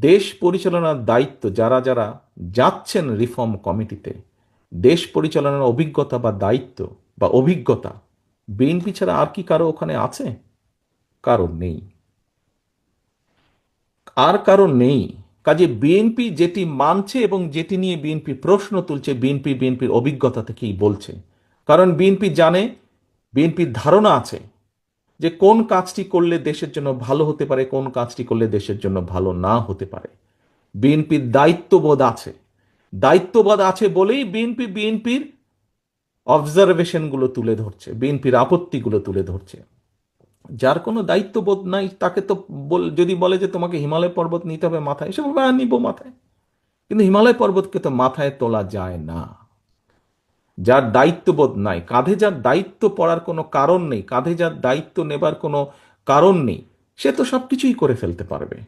দেশ পরিচালনার দায়িত্ব যারা যারা যাচ্ছেন রিফর্ম কমিটিতে, দেশ পরিচালনার অভিজ্ঞতা বা দায়িত্ব বা অভিজ্ঞতা বিএনপি ছাড়া আর কি কারও ওখানে আছে? কারও নেই। আর কারও নেই। কাজে বিএনপি যেটি মানছে এবং যেটি নিয়ে বিএনপি প্রশ্ন তুলছে বিএনপি বিএনপির অভিজ্ঞতা থেকেই বলছে। কারণ বিএনপি জানে বিএনপির ধারণা আছে। যে কোন কাজটি করলে দেশের জন্য ভালো হতে পারে কোন কাজটি করলে দেশের জন্য ভালো না হতে পারে। বিএনপির দায়িত্ববোধ আছে। দায়িত্ববোধ আছে বলেই বিএনপি বিএনপির অবজারভেশনগুলো তুলে ধরছে বিএনপির আপত্তিগুলো তুলে ধরছে। যার কোনো দায়িত্ববোধ নাই তাকে তো যদি বলে যে তোমাকে হিমালয় পর্বত নিতে হবে মাথায় সে বলবে, "হ্যাঁ, নিব মাথায়। কিন্তু হিমালয় পর্বতকে তো মাথায় তোলা যায় না। যার দায়িত্ববোধ নাই, কাঁধে যার দায়িত্ব পড়ার কোনো কারণ নেই, কাঁধে যার দায়িত্ব নেবার কোনো কারণ নেই, সে তো সব কিছুই করে ফেলতে পারবে।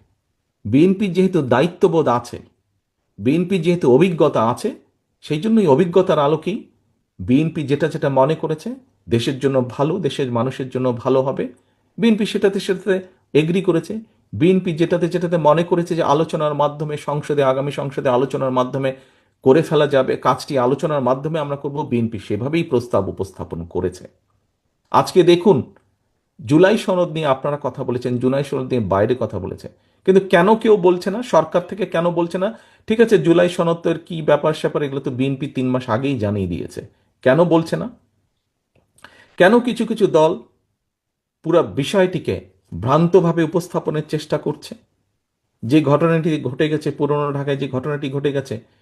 বিএনপি যেহেতু দায়িত্ববোধ আছে বিএনপি যেহেতু অভিজ্ঞতা আছে, সেই জন্যই অভিজ্ঞতার আলোকেই বিএনপি যেটা যেটা মনে করেছে, দেশের জন্য ভালো, দেশের মানুষের জন্য ভালো হবে। বিএনপি সেটাতে সেটাতে এগ্রি করেছে। বিএনপি যেটাতে যেটাতে মনে করেছে যে আলোচনার মাধ্যমে সংসদে, আগামী সংসদে আলোচনার মাধ্যমে করে ফেলা যাবে। কাজটি আলোচনার মাধ্যমে আমরা করব। বিএনপি সেভাবেই প্রস্তাব উপস্থাপন করেছে। আজকে দেখুন, জুলাই সনদ নিয়ে আপনারা কথা বলেছেন, জুলাই সনদ নিয়ে বাইরে কথা বলেছে। কিন্তু কেন কেউ বলছে না? সরকার থেকে কেন বলছে না? ঠিক আছে, জুলাই সনদের কি ব্যাপার স্যাপার এগুলো তো বিএনপি তিন মাস আগেই জানিয়ে দিয়েছে। কেন বলছে না? কেন কিছু কিছু দল পুরো বিষয়টিকে ভ্রান্তভাবে উপস্থাপনের চেষ্টা করছে? যে ঘটনাটি ঘটে গেছে, পুরনো ঢাকায় যে ঘটনাটি ঘটে গেছে